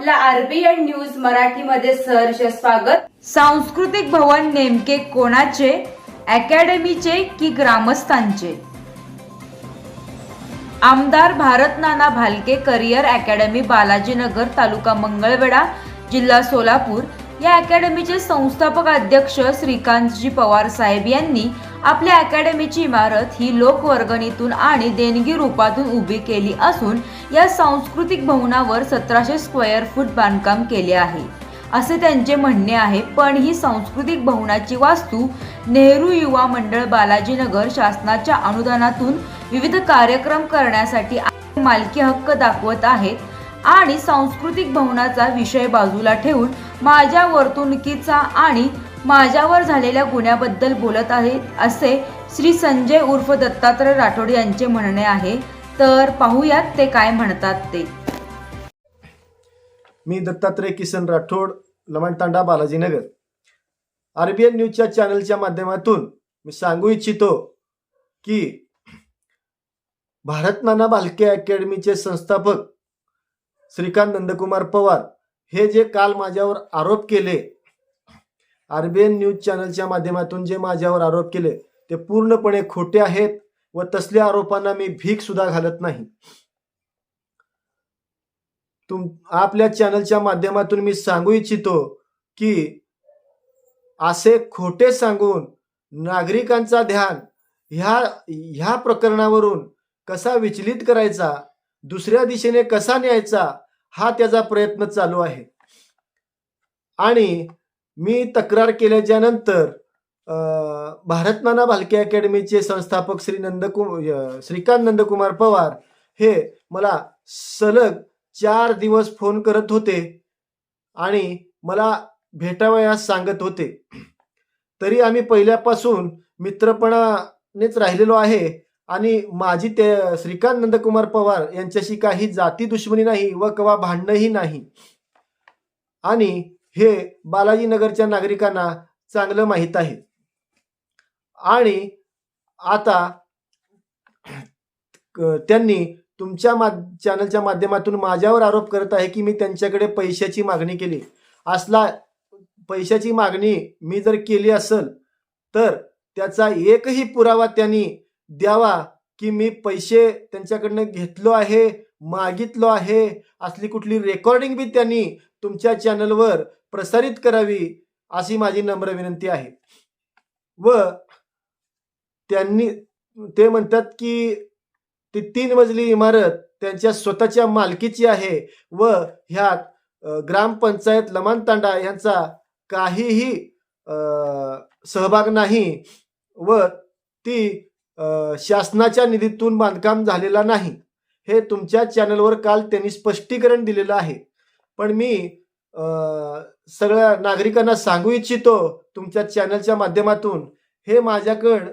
नमस्कार मी RBN news मराठीमध्ये सहर्ष स्वागत. सांस्कृतिक भवन नेमके कोणाचे? अकॅडमीचे की ग्रामस्थांचे? आमदार भारत नाना भालके करिअर अकॅडमी बालाजीनगर तालुका मंगळवेढा जिल्हा सोलापूर. या अकॅडमीचे संस्थापक अध्यक्ष श्रीकांतजी पवार साहेब यांनी आपल्या अकॅडमीची इमारत ही लोकवर्गणीतून आणि देणगी रूपातून उभी केली असून या सांस्कृतिक भवनावर सतराशे स्क्वेअर फूट बांधकाम केले आहे. असे त्यांचे म्हणणे आहे पण ही सांस्कृतिक भवनाची वास्तू नेहरू युवा मंडळ बालाजीनगर शासनाच्या अनुदानातून विविध कार्यक्रम करण्यासाठी मालकी हक्क दाखवत आहेत आणि सांस्कृतिक भवनाचा विषय बाजूला ठेवून माझ्या वर्तणुकीचा आणि माझ्यावर झालेल्या गुन्ह्याबद्दल बोलत आहेत असे श्री संजय उर्फ दत्तात्रय राठोड यांचे म्हणणे आहे. तर पाहूयात ते काय म्हणतात ते. मी दत्तात्रय किसन राठोड लमणतांडा बालाजीनगर आरबीएन न्यूजच्या चॅनलच्या माध्यमातून मी सांगू इच्छितो की भारत नाना भालके अकॅडमीचे संस्थापक श्रीकांत नंदकुमार पवार हे जे काल माझ्यावर आरोप केले आरबीएन न्यूज चॅनलच्या माध्यमातून जे माझ्यावर आरोप केले ते पूर्णपणे खोटे आहेत व तसल्या आरोपांना मी भीक सुद्धा घालत नाही. तुम आपल्या चॅनलच्या माध्यमातून मी सांगू इच्छितो की असे खोटे सांगून नागरिकांचा ध्यान ह्या ह्या प्रकरणावरून कसा विचलित करायचा दुसऱ्या दिशेने कसा न्यायचा हा त्याचा प्रयत्न चालू आहे. आणि मी तक्रार केल्याच्यानंतर भारत नाना भालके अकॅडमीचे संस्थापक श्री नंदकुम श्रीकांत नंदकुमार पवार हे मला सलग चार दिवस फोन करत होते आणि मला भेटावयास सांगत होते. तरी आम्ही पहिल्यापासून मित्रपणानेच राहिलेलो आहे आणि माझी ते श्रीकांत नंदकुमार पवार यांच्याशी काही जाती दुश्मनी नाही व कवा भांडणंही नाही. आणि हे बालाजीनगरच्या नागरिकांना चांगलं माहीत आहे. आणि आता क- त्यांनी तुमच्या मा चॅनलच्या माध्यमातून माझ्यावर आरोप करत आहे की मी त्यांच्याकडे पैशाची मागणी केली. असला पैशाची मागणी मी जर केली असेल तर त्याचा एकही पुरावा त्यांनी द्यावा की मी पैसे त्यांच्याकडनं घेतलो आहे मागितलो आहे. असली कुठली रेकॉर्डिंग बी त्यांनी तुमच्या चॅनलवर प्रसारित करावी अशी माझी नम्र विनंती आहे. व त्यांनी ते म्हणतात की ती तीन मजली इमारत त्यांच्या स्वतःच्या मालकीची आहे व ह्यात ग्रामपंचायत लमानतांडा यांचा काहीही सहभाग नाही व ती शासनाच्या निधीतून बांधकाम झालेला नाही. हे तुमच्या चॅनलवर काल त्यांनी स्पष्टीकरण दिलेलं आहे. पण मी सगळ्या नागरिकांना सांगू इच्छितो तुमच्या चॅनलच्या माध्यमातून. हे माझ्याकडं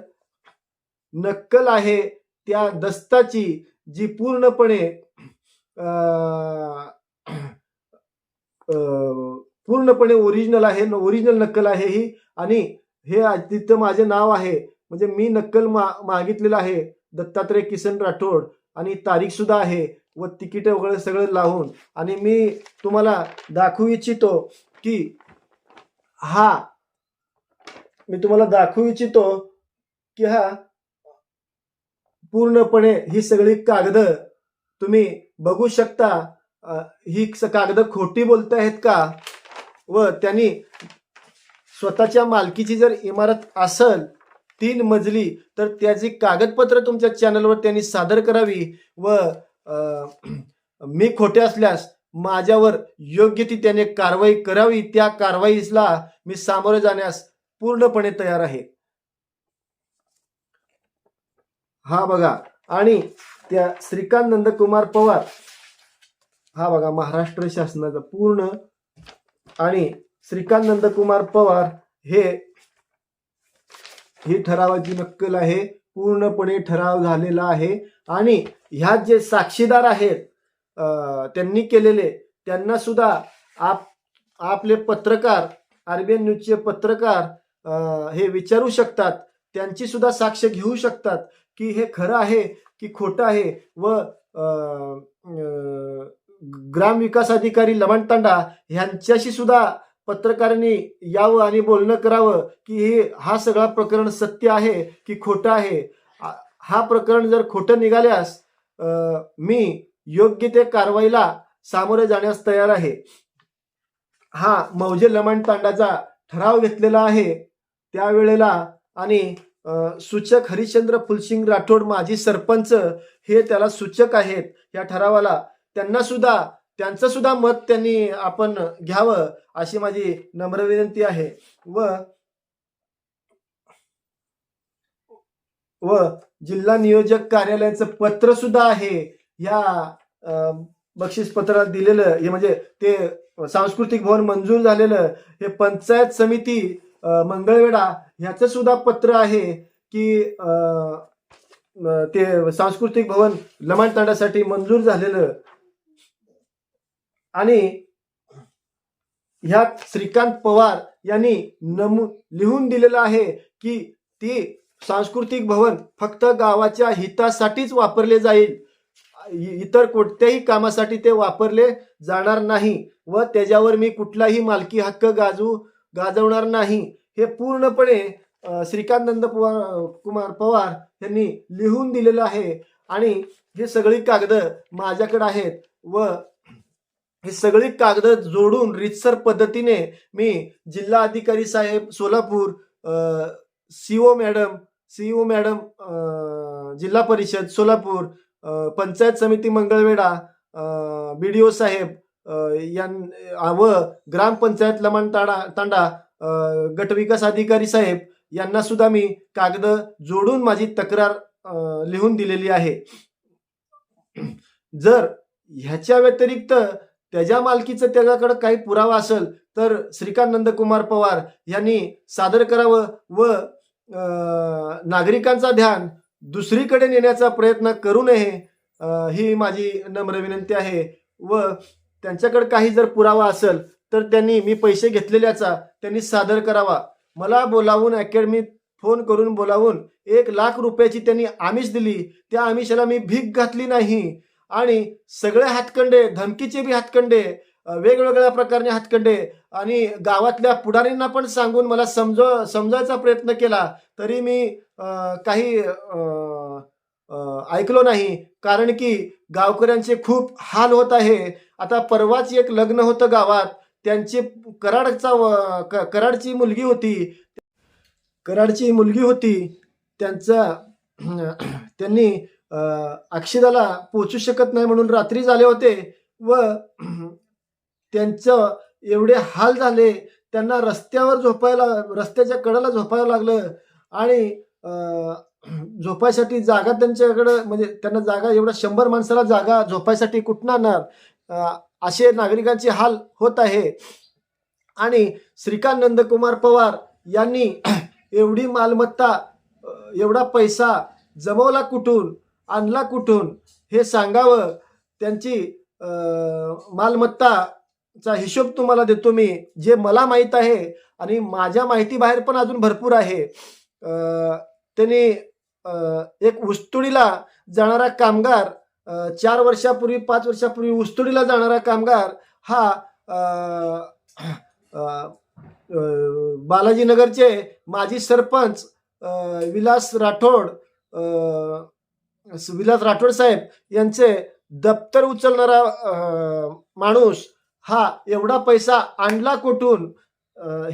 नक्कल आहे. त्या दस्ताची जी पूर्णपणे पूर्णपणे ओरिजिनल आहे ओरिजिनल नक्कल आहे ही. आणि हे आज तिथं माझे नाव आहे. म्हणजे मी नक्कल मा मागितलेलं आहे. दत्तात्रय किसन राठोड. आणि तारीख सुद्धा आहे. व तिकीट वगैरे सगळं लावून आणि मी तुम्हाला दाखवू इच्छितो की हा मी तुम्हाला दाखवू इच्छितो की हा पूर्णपणे ही सगळी कागद तुम्ही बघू शकता. ही कागद खोटी बोलतायत का? व त्यांनी स्वतःच्या मालकीची जर इमारत असल तीन मजली तर त्याची कागदपत्र तुमच्या चॅनलवर त्यांनी सादर करावी व मी खोटे असल्यास माझ्यावर योग्य ती त्याने कारवाई करावी त्या कारवाईला मी सामोरे जाण्यास पूर्णपणे तयार आहे. हा बघा आणि त्या श्रीकांत नंदकुमार पवार हा बघा महाराष्ट्र शासनाचा पूर्ण आणि श्रीकांत नंदकुमार पवार हे ही ठरावाची नक्कल आहे. पूर्णपणे ठराव झालेला आहे. आणि ह्यात जे साक्षीदार आहेत त्यांनी केलेले त्यांना सुद्धा आप आपले पत्रकार आरबीएन न्यूजचे पत्रकार हे विचारू शकतात. त्यांची सुद्धा साक्ष घेऊ शकतात की हे खरं आहे की खोटं आहे व ग्रामविकास अधिकारी लवण तांडा ह्यांच्याशी सुद्धा पत्रकारांनी यावं आणि बोलणं करावं की हे हा सगळा प्रकरण सत्य आहे की खोटं आहे? हा प्रकरण जर खोटं निघाल्यास मी योग्य ते कारवाईला सामोरे जाण्यास तयार आहे. हा मौजे लमण तांडाचा ठराव घेतलेला आहे. त्यावेळेला आणि सूचक हरिश्चंद्र फुलसिंग राठोड माजी सरपंच हे त्याला सूचक आहेत या ठरावाला. त्यांना सुद्धा त्यांचं सुद्धा मत त्यांनी आपण घ्यावं अशी माझी नम्र विनंती आहे. व व जिल्हा नियोजक कार्यालयाचं पत्र सुद्धा आहे. या अं, बक्षीस पत्रात दिलेलं हे म्हणजे ते सांस्कृतिक भवन मंजूर झालेलं हे पंचायत समिती मंगळवेढा ह्याचं सुद्धा पत्र आहे की अं, ते सांस्कृतिक भवन लमाण मंजूर झालेलं आणि ह्यात श्रीकांत पवार यांनी नमू लिहून दिलेलं आहे की ती सांस्कृतिक भवन फक्त गावाच्या हितासाठीच वापरले जाईल. इतर कोणत्याही कामासाठी ते वापरले जाणार नाही व त्याच्यावर मी कुठलाही मालकी हक्क गाजू गाजवणार नाही. हे पूर्णपणे श्रीकांत नंद पवार कुमार पवार यांनी लिहून दिलेलं आहे. आणि हे सगळी कागद माझ्याकडे आहेत व ही सगळी कागद जोडून रितसर पद्धतीने मी जिल्हा अधिकारी साहेब Solapur CO madam CO madam Zilla Parishad Solapur panchayat समिती मंगळवेढा बी डी ओ साहेब यां व ग्रामपंचायत लमण ताडा तांडा गटविकास अधिकारी साहेब यांना सुद्धा मी कागद जोडून माझी तक्रार लिहून दिलेली आहे. जर ह्याच्या व्यतिरिक्त त्याच्या मालकीचं त्याच्याकडं काही पुरावा असेल तर श्रीकांत नंदकुमार पवार यांनी सादर करावं व नागरिकांचा ध्यान दुसरीकडे नेण्याचा प्रयत्न करू नये ही माझी नम्र विनंती आहे. व त्यांच्याकडे काही जर पुरावा असेल तर त्यांनी मी पैसे घेतलेल्याचा त्यांनी सादर करावा. मला बोलावून अकॅडमीत फोन करून बोलावून एक लाख रुपयाची त्यांनी आमिष दिली. त्या आमिषाला मी भीक घातली नाही. आणि सगळे हातखंडे धमकीचे बी हातखंडे वेगवेगळ्या प्रकारचे हातकंडे आणि गावातल्या पुढारींना पण सांगून मला समजव समजायचा प्रयत्न केला तरी मी काही ऐकलो नाही. कारण की गावकऱ्यांचे खूप हाल होत आहे. आता परवाच एक लग्न होतं गावात. त्यांची कराडचा क- कराडची मुलगी होती. कराडची मुलगी होती. त्यांचा त्यांनी अक्षदाला पोचू शकत नाही म्हणून रात्री झाले होते व त्यांचं एवढे हाल झाले त्यांना रस्त्यावर झोपायला रस्त्याच्या कडेला झोपायला लागलं आणि झोपायसाठी जागा त्यांच्याकडं म्हणजे त्यांना जागा एवढा शंभर माणसाला जागा झोपायसाठी कुठं आणणार? असे नागरिकांचे हाल होत आहे. आणि श्रीकांत नंदकुमार पवार यांनी एवढी मालमत्ता एवढा पैसा जमवला कुठून? आणला कुठून? हे सांगावं. त्यांची मालमत्ताचा हिशोब तुम्हाला देतो मी. जे मला माहीत आहे आणि माझ्या माहितीबाहेर पण अजून भरपूर आहे. त्यांनी एक उस्तुडीला जाणारा कामगार चार वर्षापूर्वी पाच वर्षापूर्वी उस्तुडीला जाणारा कामगार हा बालाजीनगरचे माजी सरपंच विलास राठोड विलास राठोड साहेब यांचे दप्तर उचलणारा माणूस हा एवढा पैसा आणला कुठून?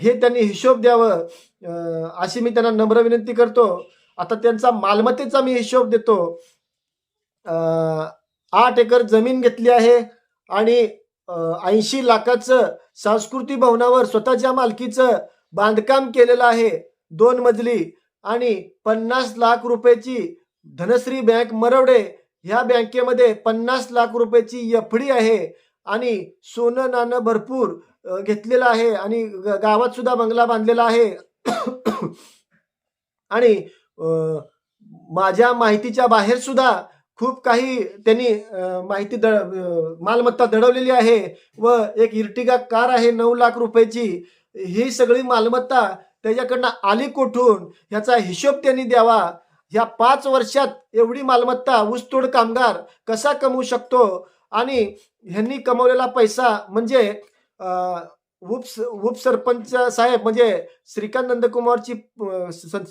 हे त्यांनी हिशोब द्यावं अशी मी त्यांना नम्र विनंती करतो. आता त्यांचा मालमत्तेचा मी हिशोब देतो. आठ एकर जमीन घेतली आहे आणि ऐंशी लाखाचं सांस्कृतिक भवनावर स्वतःच्या मालकीचं बांधकाम केलेलं आहे दोन मजली. आणि पन्नास लाख रुपयाची धनश्री बँक मरवडे ह्या बँकेमध्ये पन्नास लाख रुपयाची एफडी आहे आणि सोनं नाणं भरपूर घेतलेलं आहे आणि ग- गावात सुद्धा बंगला बांधलेला आहे. आणि माझ्या माहितीच्या बाहेर सुद्धा खूप काही त्यांनी माहिती द मालमत्ता दडवलेली आहे व एक इर्टिगा कार आहे नऊ लाख रुपयाची. ही सगळी मालमत्ता त्याच्याकडनं आली कोठून? ह्याचा हिशोब त्यांनी द्यावा. ह्या पाच वर्षात एवढी मालमत्ता ऊसतोड कामगार कसा कमवू शकतो? आणि ह्यांनी कमवलेला पैसा म्हणजे उप उपसरपंच साहेब म्हणजे श्रीकांत नंदकुमारची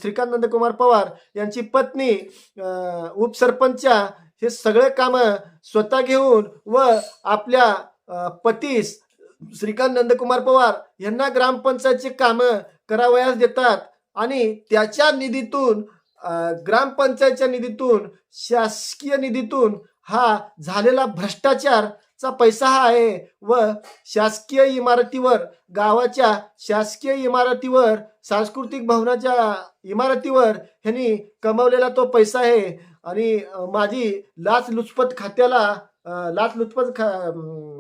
श्रीकांत नंदकुमार पवार यांची पत्नी अं, उपसरपंचा हे सगळे कामं स्वतः घेऊन व आपल्या पतीस श्रीकांत नंदकुमार पवार यांना ग्रामपंचायतची कामं करावयास देतात. आणि त्याच्या निधीतून ग्रामपंचायतच्या निधीतून शासकीय निधीतून हा झालेला भ्रष्टाचारचा पैसा हा आहे व शासकीय इमारतीवर गावाच्या शासकीय इमारतीवर सांस्कृतिक भवनाच्या इमारतीवर ह्यांनी कमवलेला तो पैसा आहे. आणि माझी लाचलुचपत खात्याला लाचलुचपत खा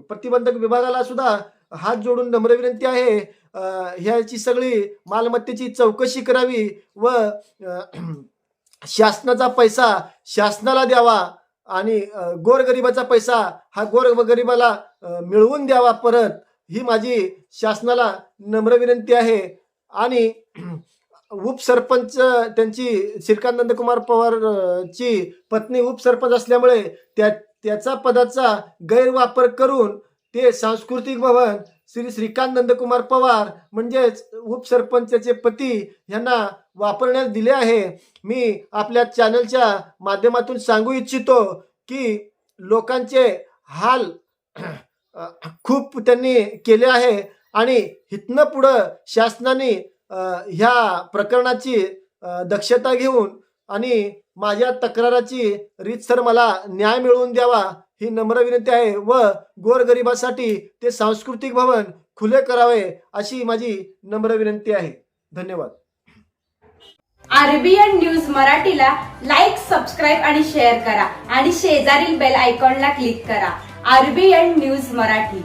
प्रतिबंधक विभागाला सुद्धा हात जोडून नम्र विनंती आहे. ह्याची सगळी मालमत्तेची चौकशी करावी व शासनाचा पैसा शासनाला द्यावा आणि गोरगरिबाचा पैसा हा गोरगरिबाला मिळवून द्यावा परत ही माझी शासनाला नम्र विनंती आहे. आणि उपसरपंच त्यांची श्रीकांत कुमार पवार ची पत्नी उपसरपंच असल्यामुळे त्या त्याचा पदाचा गैरवापर करून ते सांस्कृतिक भवन श्री श्रीकांत नंदकुमार पवार म्हणजेच उपसरपंचचे पती यांना वापरण्यास दिले आहे. मी आपल्या चॅनलच्या माध्यमातून सांगू इच्छितो की लोकांचे हाल खूप त्यांनी केले आहे आणि इथनं पुढं शासनाने ह्या प्रकरणाची दक्षता घेऊन आणि माझ्या तक्राराची रीतसर मला न्याय मिळवून द्यावा ही नम्र विनंती आहे व गोरगरिबासाठी ते सांस्कृतिक भवन खुले करावे अशी माझी नम्र विनंती आहे. धन्यवाद. आरबीएन न्यूज मराठीला लाईक सबस्क्राईब आणि शेअर करा आणि शेजारील बेल आयकॉनला क्लिक करा. RBN news Marathi.